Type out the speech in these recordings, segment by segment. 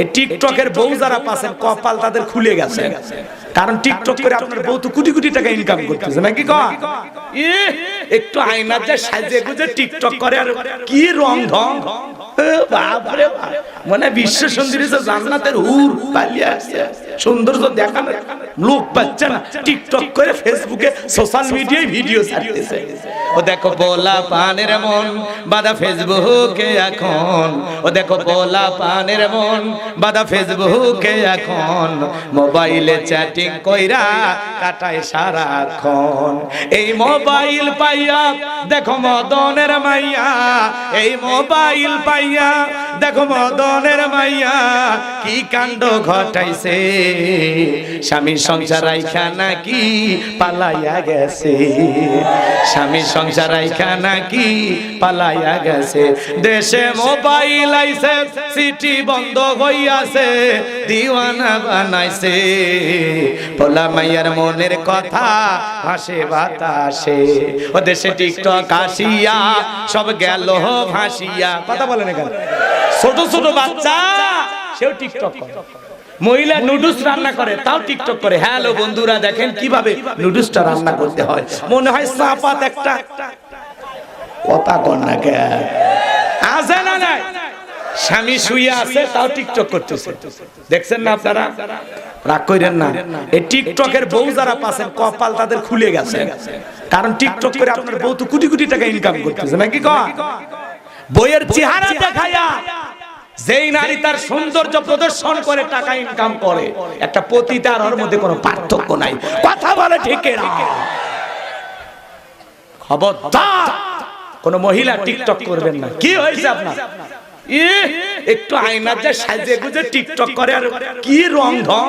এই টিকটকের বউ যারা পাচ্ছেন, কপাল তাদের খুলে গেছে। কারণ টিকটক করে আপনার বউ তো কোটি কোটি টাকা ইনকাম করতেছে, নাকি একটু আয়নার যে সাজে গুজে টিকটক করে আর কি রং ঢং। মানে বিশ্ব সুন্দরী জান্নাতের হুর পালিয়ে আসছে। সৌন্দর্য দেখানো, লোক পাচ্ছে না। টিকটক করে ফেসবুকে সোশ্যাল মিডিয়ায় ভিডিও ছাড়তেছে। ও দেখো বলা পানের মন বাদা ফেসবুকে এখন। ও দেখো বলা পানের মন বাদা ফেসবুকে এখন। মোবাইলে চ্যাটিং কইরা কাটায় সারাক্ষণ। এই মোবাইল পাইয়া দেখো মদনের মাইয়া। এই মোবাইল পাইয়া দেখো মদনের মাইয়া। কি কাণ্ড ঘটাইছে? স্বামী সংসার রাইখা নাকি পালাইয়া গেছে? স্বামী সংসার রাইখা নাকি পালাইয়া গেছে? দেশে মোবাইল আইছে সিটি বন্ধ হইয়াছে, দিওয়ানা বানাইছে। পোলা মাইয়ার মনের কথা হাসে বাতাসে। ও দেশে টিকটক আসিয়া, সব গেল ভাসিয়া। কথা বলেন এখানে। ছোট ছোট বাচ্চা, সেও টিকটক করে। মহিলা নুডলস রান্না করে তাও টিকটক করে। হ্যালো বন্ধুরা দেখেন কীভাবে নুডলসটা রান্না করতে হয়। মনে হয় সাপাত একটা কথা কর না কে? আছে না নাই? স্বামী শুয়ে আছে তাও টিকটক করতেছে। দেখছেন না আপনারা? রাগ করেন না। এই টিকটকের বউ যারা পাচ্ছেন কপাল তাদের খুলে গেছে। কারণ টিকটক করে আপনার বউ তো কোটি কোটি টাকা ইনকাম করতেছে নাকি কয়? বইয়ের চেহারা দেখায়া যেই নারী তার সৌন্দর্য প্রদর্শন করে টাকা ইনকাম করে, একটা পতিতা আর মধ্যে কোনো পার্থক্য নাই। কথা বলে ঠিক খবরদার! কোন মহিলা টিকটক করবেন না। কি হয়েছে আপনার? একটু আয়নার যে সাজে গুজে টিকটক করে আর কি রং ঢং?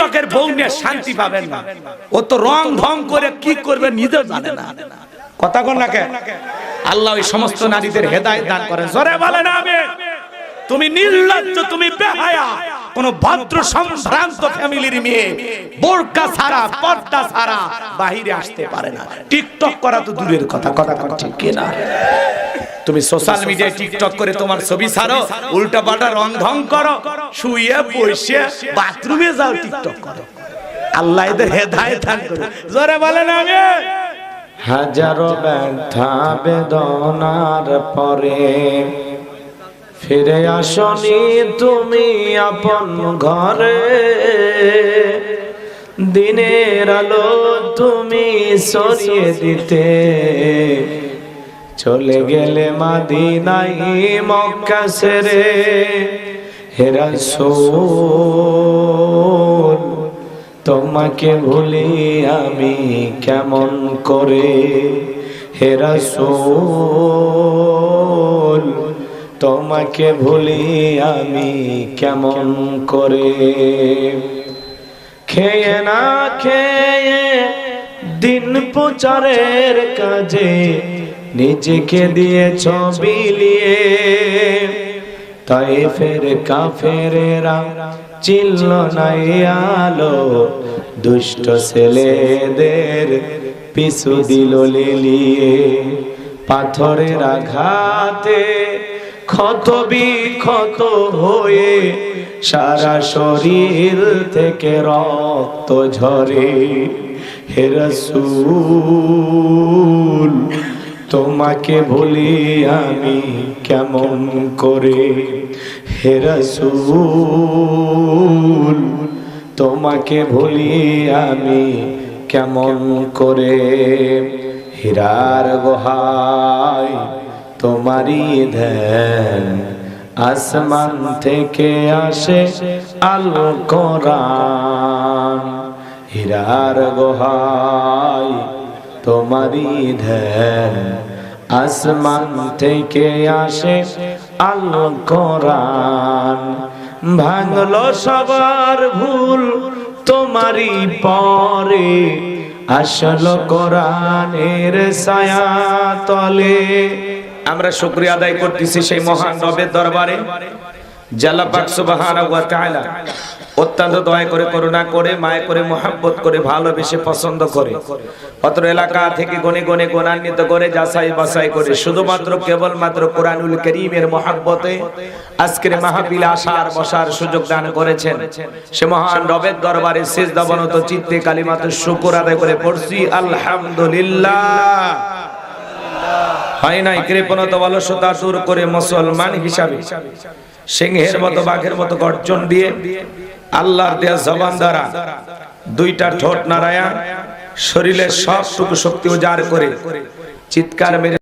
টিকটকের বউ নিয়ে শান্তি পাবেন না। ও তো রং ঢং করে কি করবে নিজেও জানে না। কথা কন না কে? আল্লাহ ওই সমস্ত নারীদের হেদায়েত দান করেন। জোরে বলেন আমি তুমি নির্লজ্জ, তুমি বেহায়া, কোন ভদ্র, সম্ভ্রান্ত ফ্যামিলির মেয়ে, বোরকা ছাড়া পর্দা ছাড়া বাহিরে আসতে পারে না। টিকটক করা তো দূরের কথা কথা কথা ঠিক কিনা তুমি সোশ্যাল মিডিয়ায় টিকটক করে তোমার ছবি ছাড়ো, উল্টা পাল্টা রং ঢং করো, শুয়ে বসে বাথরুমে যাও টিকটক করো। আল্লাহ এদের হেদায়েত দান করুন জোরে বলেন আমি হাজারো ব্যথা বেদনার পরে ফিরে আসনি তুমি আপন ঘরে। দিনের আলো তুমি সরিয়ে দিতে। চলে গেলে মাদিনাই মক্কা সেরে হেরা তোমাকে ভুলি আমি কেমন করে হেরা তোমাকে ভুলি আমি কেমন করে খেয়ে না খেয়ে দিন প্রচারের কাজে নিজেকে দিয়ে ছবি লিয়ে তাই ফের কাফেরেরা চিল্ল নাই আলো, দুষ্ট ছেলেদের পিছু দিল লিলিয়ে পাথরের আঘাতে ক্ষত বিক্ষত হয়ে সারা শরীর থেকে রক্ত ঝরে। হে রসূল, তোমাকে ভুলি আমি কেমন করে? হে রসূল, তোমাকে ভুলি আমি কেমন করে? হীরার গোহায় তোমারই ধ্যান আসমান থেকে আসে আল কোরআন। হীরার গোহাই তোমারই ধ্যান আসমান থেকে আসে আল কোরআন। ভাঙলো সবার ভুল তোমারই পরে, আসলো কোরআনের ছায়া তলে। আমরা শুকরিয়া আদায় করতেছি সেই মহান রবের দরবারে। জাল্লা পাক সুবহানাহু অত্যন্ত দয়া করে, করুণা করে, মায়া করে, মোহাব্বত করে, ভালোবেসে, পছন্দ করে। অত্র এলাকা থেকে গনে গনে গুণান্বিত করে, যাচাই বাছাই করে, শুধুমাত্র কেবলমাত্র কোরআনুল করিমের মহাব্বতে আজকের মাহফিলে আসার, বসার সুযোগ দান করেছেন। সে মহান রবের দরবারে শেষ দাবনত চিত্তে কালিমাত শুকর আদায় করে পড়ছি, আলহামদুলিল্লাহ। হয় নাই, কৃপণতা, অলসতা দূর করে মুসলমান হিসাবে। সিংহের মতো, বাঘের মতো গর্জন দিয়ে আল্লাহর দেয়া জবান দ্বারা দুইটা ঠোঁট নাড়ায়া শরীরের সবটুকু শক্তি উজাড় করে চিৎকার মেরে